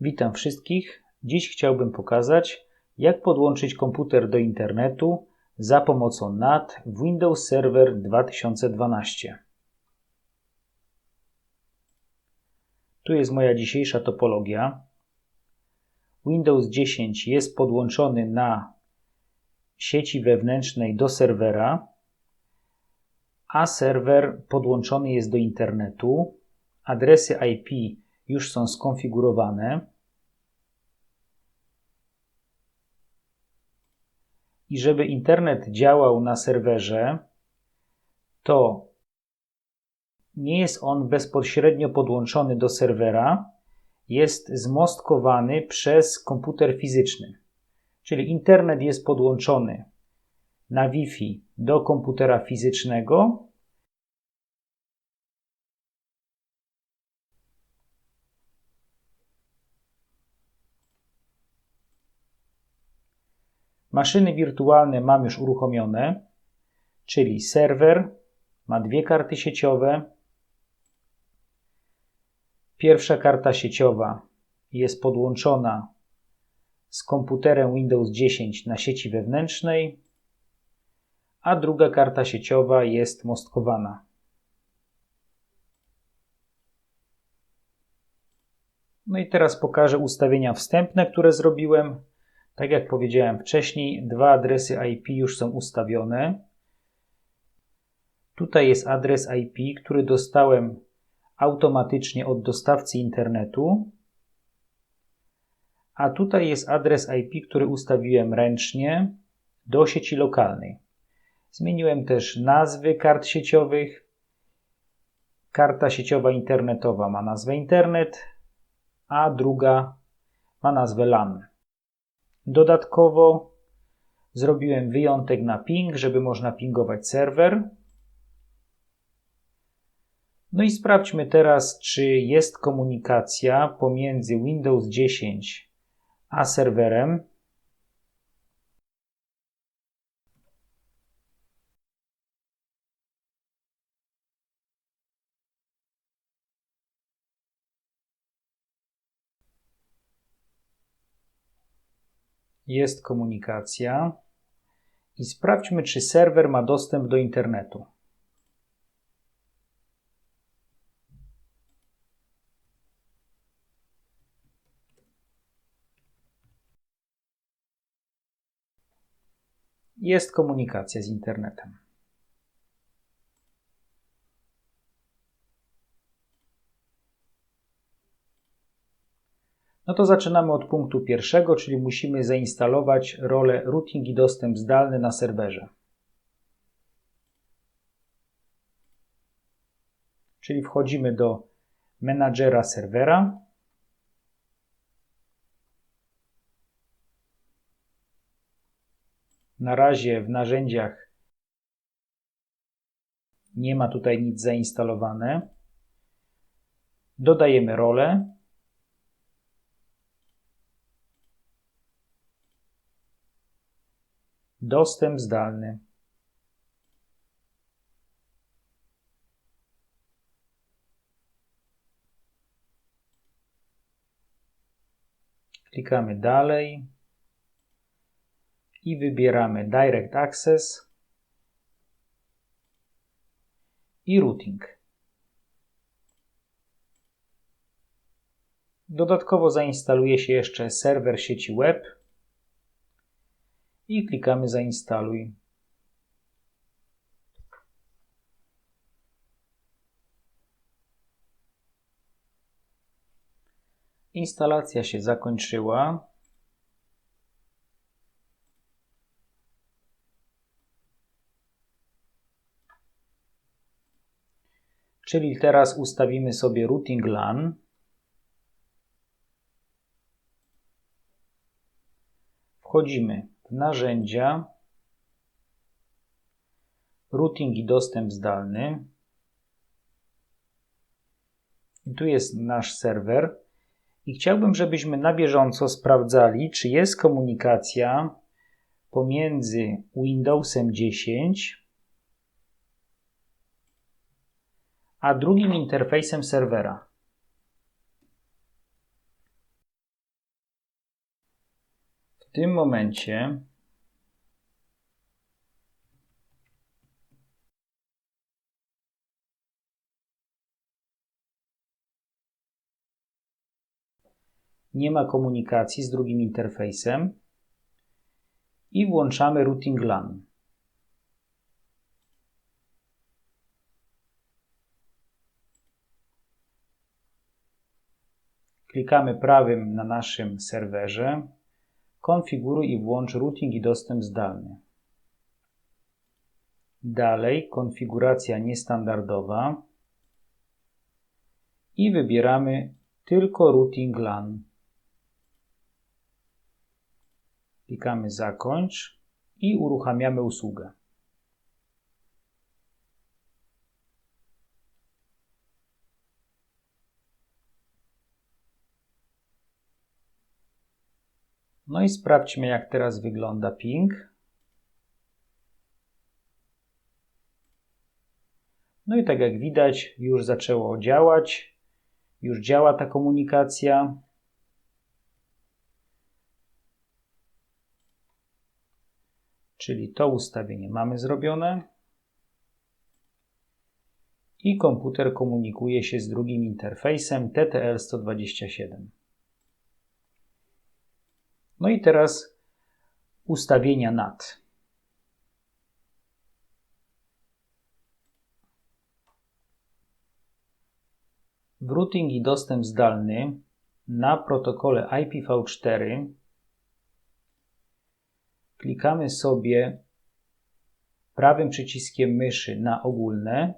Witam wszystkich. Dziś chciałbym pokazać, jak podłączyć komputer do internetu za pomocą NAT w Windows Server 2012. Tu jest moja dzisiejsza topologia. Windows 10 jest podłączony na sieci wewnętrznej do serwera, a serwer podłączony jest do internetu. Adresy IP już są skonfigurowane. I żeby internet działał na serwerze, to nie jest on bezpośrednio podłączony do serwera, jest zmostkowany przez komputer fizyczny. Czyli internet jest podłączony na Wi-Fi do komputera fizycznego, Maszyny wirtualne mam już uruchomione, czyli serwer ma dwie karty sieciowe. Pierwsza karta sieciowa jest podłączona z komputerem Windows 10 na sieci wewnętrznej, a druga karta sieciowa jest mostkowana. No i teraz pokażę ustawienia wstępne, które zrobiłem. Tak jak powiedziałem wcześniej, dwa adresy IP już są ustawione. Tutaj jest adres IP, który dostałem automatycznie od dostawcy internetu. A tutaj jest adres IP, który ustawiłem ręcznie do sieci lokalnej. Zmieniłem też nazwy kart sieciowych. Karta sieciowa internetowa ma nazwę internet, a druga ma nazwę LAN. Dodatkowo zrobiłem wyjątek na ping, żeby można pingować serwer. No i sprawdźmy teraz, czy jest komunikacja pomiędzy Windows 10 a serwerem. Jest komunikacja i sprawdźmy, czy serwer ma dostęp do internetu. Jest komunikacja z internetem. No to zaczynamy od punktu pierwszego, czyli musimy zainstalować rolę routing i dostęp zdalny na serwerze. Czyli wchodzimy do menadżera serwera. Na razie w narzędziach nie ma tutaj nic zainstalowane. Dodajemy rolę. Dostęp zdalny. Klikamy dalej i wybieramy Direct Access i Routing. Dodatkowo zainstaluje się jeszcze serwer sieci web i klikamy zainstaluj. Instalacja się zakończyła. Czyli teraz ustawimy sobie routing LAN. Wchodzimy narzędzia, routing i dostęp zdalny. I tu jest nasz serwer. I chciałbym, żebyśmy na bieżąco sprawdzali, czy jest komunikacja pomiędzy Windowsem 10 a drugim interfejsem serwera. Tym momencie nie ma komunikacji z drugim interfejsem i włączamy routing LAN. Klikamy prawym na naszym serwerze Konfiguruj i włącz routing i dostęp zdalny. Dalej konfiguracja niestandardowa i wybieramy tylko routing LAN. Klikamy zakończ i uruchamiamy usługę. No i sprawdźmy, jak teraz wygląda ping. No i tak jak widać, już zaczęło działać, już działa ta komunikacja. Czyli to ustawienie mamy zrobione. I komputer komunikuje się z drugim interfejsem TTL127. No i teraz ustawienia NAT. W routing i dostęp zdalny na protokole IPv4 klikamy sobie prawym przyciskiem myszy na ogólne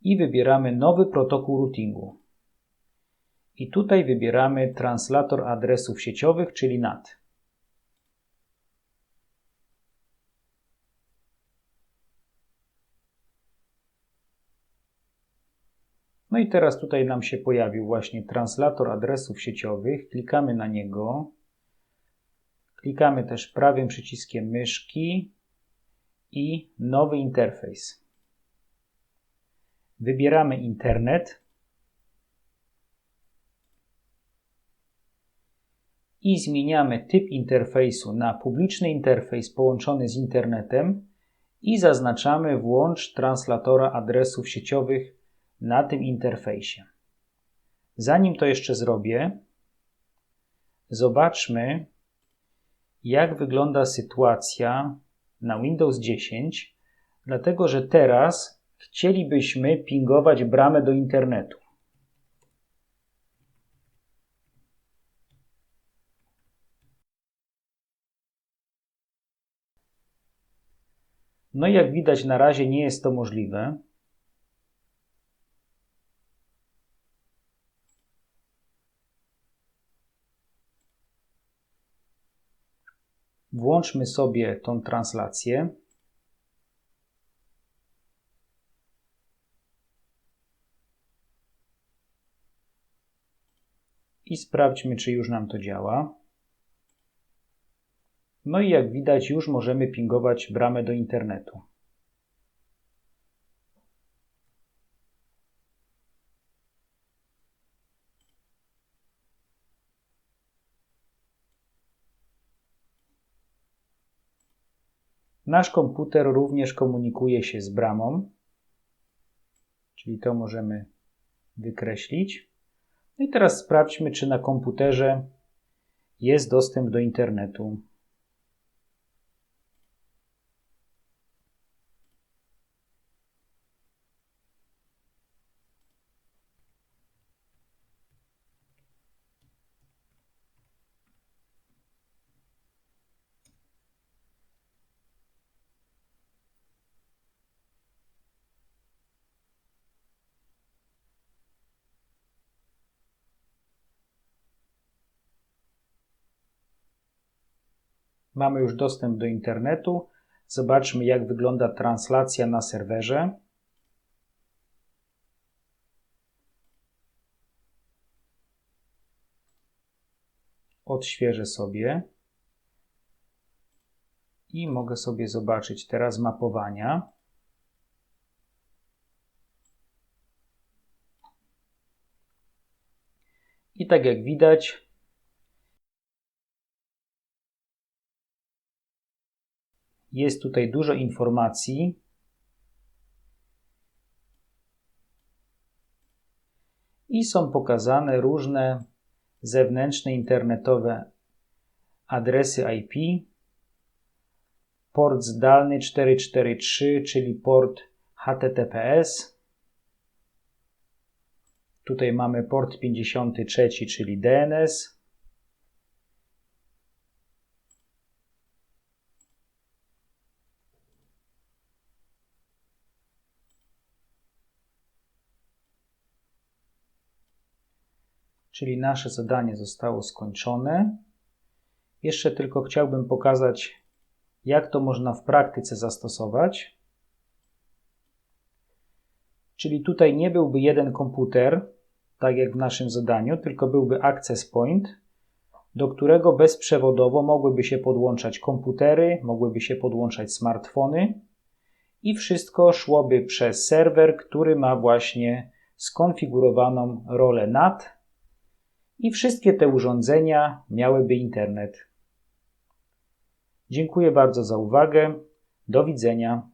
i wybieramy nowy protokół routingu. I tutaj wybieramy translator adresów sieciowych, czyli NAT. No i teraz tutaj nam się pojawił właśnie translator adresów sieciowych. Klikamy na niego. Klikamy też prawym przyciskiem myszki i nowy interfejs. Wybieramy internet. I zmieniamy typ interfejsu na publiczny interfejs połączony z internetem i zaznaczamy włącz translatora adresów sieciowych na tym interfejsie. Zanim to jeszcze zrobię, zobaczmy, jak wygląda sytuacja na Windows 10, dlatego że teraz chcielibyśmy pingować bramę do internetu. No i jak widać, na razie nie jest to możliwe. Włączmy sobie tą translację. I sprawdźmy, czy już nam to działa. No i jak widać już możemy pingować bramę do internetu. Nasz komputer również komunikuje się z bramą, czyli to możemy wykreślić. No i teraz sprawdźmy, czy na komputerze jest dostęp do internetu. Mamy już dostęp do internetu. Zobaczmy, jak wygląda translacja na serwerze. Odświeżę sobie i mogę sobie zobaczyć teraz mapowania. I tak jak widać, Jest tutaj dużo informacji. I są pokazane różne zewnętrzne internetowe adresy IP. Port zdalny 443, czyli port HTTPS. Tutaj mamy port 53, czyli DNS. Czyli nasze zadanie zostało skończone. Jeszcze tylko chciałbym pokazać, jak to można w praktyce zastosować. Czyli tutaj nie byłby jeden komputer, tak jak w naszym zadaniu, tylko byłby access point, do którego bezprzewodowo mogłyby się podłączać komputery, mogłyby się podłączać smartfony i wszystko szłoby przez serwer, który ma właśnie skonfigurowaną rolę NAT i wszystkie te urządzenia miałyby internet. Dziękuję bardzo za uwagę. Do widzenia.